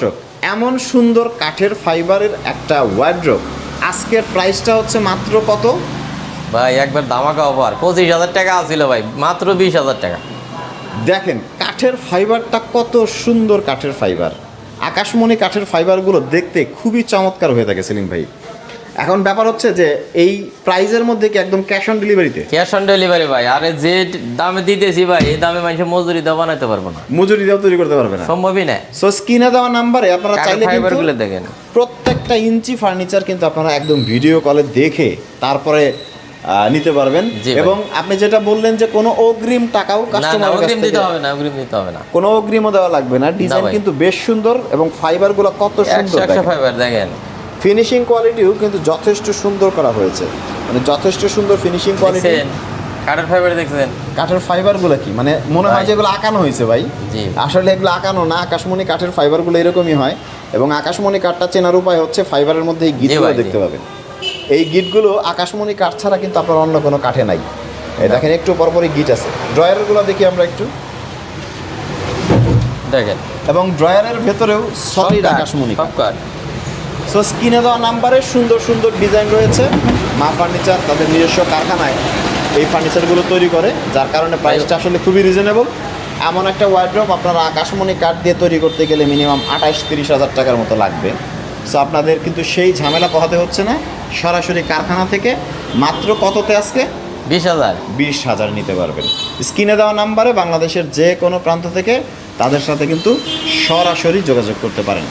দর্শক এমন সুন্দর কাঠের ফাইবারের একটা ওয়ার্ড্রোপ আজকের প্রাইসটা হচ্ছে মাত্র কত? ভাই একবার দামাকা অফার পঁচিশ হাজার টাকা আছিল ভাই মাত্র বিশ হাজার টাকা। দেখেন কাঠের ফাইবারটা কত সুন্দর কাঠের ফাইবার। আকাশমণি কাঠের ফাইবারগুলো দেখতে খুবই চমৎকার হয়ে থাকে সেলিম ভাই। এখন ব্যাপার হচ্ছে যে এই প্রাইজের মধ্যে কি একদম ক্যাশ অন ডেলিভারিতে ক্যাশ অন ডেলিভারি ভাই আরে যে দামে দিতেছি ভাই এই দামে মানুষের মজুরি দেওয়া বানাইতে পারব না। মজুরি দেওয়া তৈরি করতে পারবে না। সম্ভবই না। সো স্ক্রিনে দেওয়া নাম্বারে আপনারা চাইলে কিন্তু দেখেন। প্রত্যেকটা ইঞ্চি ফার্নিচার কিন্তু আপনারা একদম ভিডিও কলে দেখে তারপরে নিতে পারবেন। এবং আপনি যেটা বললেন যে কোনো অগ্রিম টাকাও কাছ অগ্রিম দিতে হবে না অগ্রিম দিতে হবে না। কোনো অগ্রিমও দেওয়া লাগবে না। ডিজাইন কিন্তু বেশ সুন্দর এবং ফাইবারগুলো কত সুন্দর ফাইবার দেখেন। ফিনিশিং কোয়ালিটিও কিন্তু যথেষ্ট সুন্দর করা হয়েছে। মানে যথেষ্ট সুন্দর ফিনিশিং কোয়ালিটি কাঠের ফাইবার দেখছেন? কাঠের ফাইবারগুলো কি? মানে মনে হয়। যে এগুলো আঁকানো হয়েছে ভাই। আসলে এগুলো আঁকানো না আকাশমণি কাঠের ফাইবারগুলো এরকমই হয়। এবং আকাশমণি কাঠটা চেনার উপায় হচ্ছে ফাইবারের মধ্যে এই গিটগুলো দেখতে পাবেন। এই গিটগুলো আকাশমণি কাঠ ছাড়া কিন্তু আপনার অন্য কোনো কাঠে নাই। দেখেন একটু পরপরই গিট আছে। ড্রয়ারগুলো দেখি আমরা একটু। দেখেন। এবং ড্রয়ারের ভেতরেও সলিড আকাশমণি সব কাঠ। সো স্ক্রিনে দেওয়া নাম্বারে সুন্দর সুন্দর ডিজাইন রয়েছে। মা ফার্নিচার তাদের নিজস্ব কারখানায় এই ফার্নিচারগুলো তৈরি করে যার কারণে প্রাইসটা আসলে খুবই রিজনেবল এমন একটা ওয়ার্ড্রপ আপনারা আকাশমণি কাঠ দিয়ে তৈরি করতে গেলে মিনিমাম আঠাশ তিরিশ হাজার টাকার মতো লাগবে। সো আপনাদের কিন্তু সেই ঝামেলা পোহাতে হচ্ছে না। সরাসরি কারখানা থেকে মাত্র কততে আজকে? বিশ হাজার। বিশ হাজার নিতে পারবেন। স্ক্রিনে দেওয়া নাম্বারে বাংলাদেশের যে কোনো প্রান্ত থেকে তাদের সাথে কিন্তু সরাসরি যোগাযোগ করতে পারেন।